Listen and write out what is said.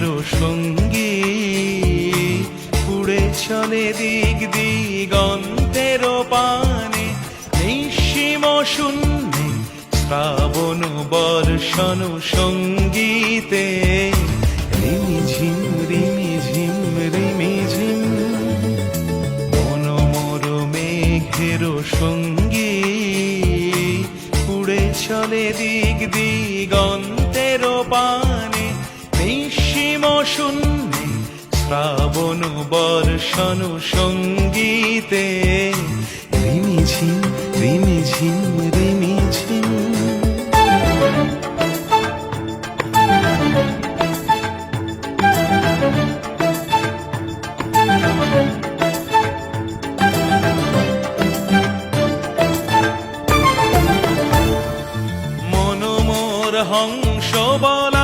সঙ্গী। উড়ে চলে দিক দিগন্তের পানে নিঃসীম শূন্যে শ্রাবণ বর্ষণ সঙ্গীতে। রিমি মেঘের সঙ্গী। উড়ে চলে দিক দিগন্তের পানে শূন্যে শ্রাবণ বর্ষণ সঙ্গীতে রিমি ঝিম রিমি ঝিম রিমি ঝিম মনোমোর হংস বলা